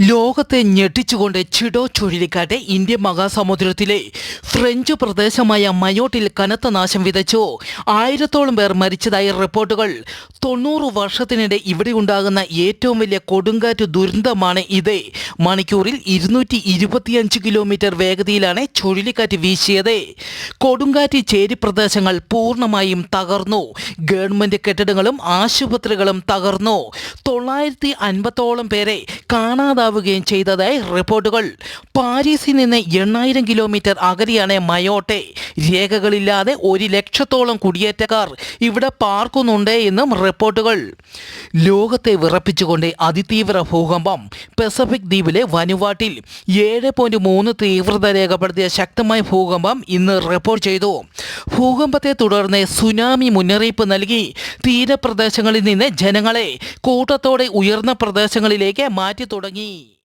ലോകത്തെ ഞെട്ടിച്ചുകൊണ്ട് ചിഡോ ചുഴലിക്കാറ്റ് ഇന്ത്യൻ മഹാസമുദ്രത്തിലെ ഫ്രഞ്ച് പ്രദേശമായ മയോട്ടിൽ കനത്ത നാശം വിതച്ചു. ആയിരത്തോളം പേർ മരിച്ചതായി റിപ്പോർട്ടുകൾ. തൊണ്ണൂറ് വർഷത്തിനിടെ ഇവിടെ ഉണ്ടാകുന്ന ഏറ്റവും വലിയ കൊടുങ്കാറ്റ് ദുരന്തമാണ് ഇത്. മണിക്കൂറിൽ ഇരുന്നൂറ്റി ഇരുപത്തിയഞ്ച് കിലോമീറ്റർ വേഗതയിലാണ് ചുഴലിക്കാറ്റ് വീശിയത്. കൊടുങ്കാറ്റ് ചേരി പ്രദേശങ്ങൾ പൂർണമായും തകർന്നു. ഗവൺമെന്റ് കെട്ടിടങ്ങളും ആശുപത്രികളും തകർന്നു. തൊള്ളായിരത്തി അൻപത്തോളം പേരെ കാണാതാവുകയും ചെയ്തതായി റിപ്പോർട്ടുകൾ. പാരീസിൽ നിന്ന് എണ്ണായിരം കിലോമീറ്റർ അകലെയാണ് മയോട്ടെ. രേഖകളില്ലാതെ ഒരു ലക്ഷത്തോളം കുടിയേറ്റക്കാർ ഇവിടെ പാർക്കുന്നുണ്ട് എന്നും റിപ്പോർട്ടുകൾ. ലോകത്തെ വിറപ്പിച്ചുകൊണ്ട് അതിതീവ്ര ഭൂകമ്പം. പസഫിക് ദ്വീപിലെ വനുവാട്ടിൽ ഏഴ് പോയിന്റ് മൂന്ന് തീവ്രത രേഖപ്പെടുത്തിയ ശക്തമായ ഭൂകമ്പം ഇന്ന് റിപ്പോർട്ട് ചെയ്തു. ഭൂകമ്പത്തെ തുടർന്ന് സുനാമി മുന്നറിയിപ്പ് നൽകി. തീരപ്രദേശങ്ങളിൽ നിന്ന് ജനങ്ങളെ കൂട്ടത്തോടെ ഉയർന്ന പ്രദേശങ്ങളിലേക്ക് മാറ്റി തുടങ്ങി.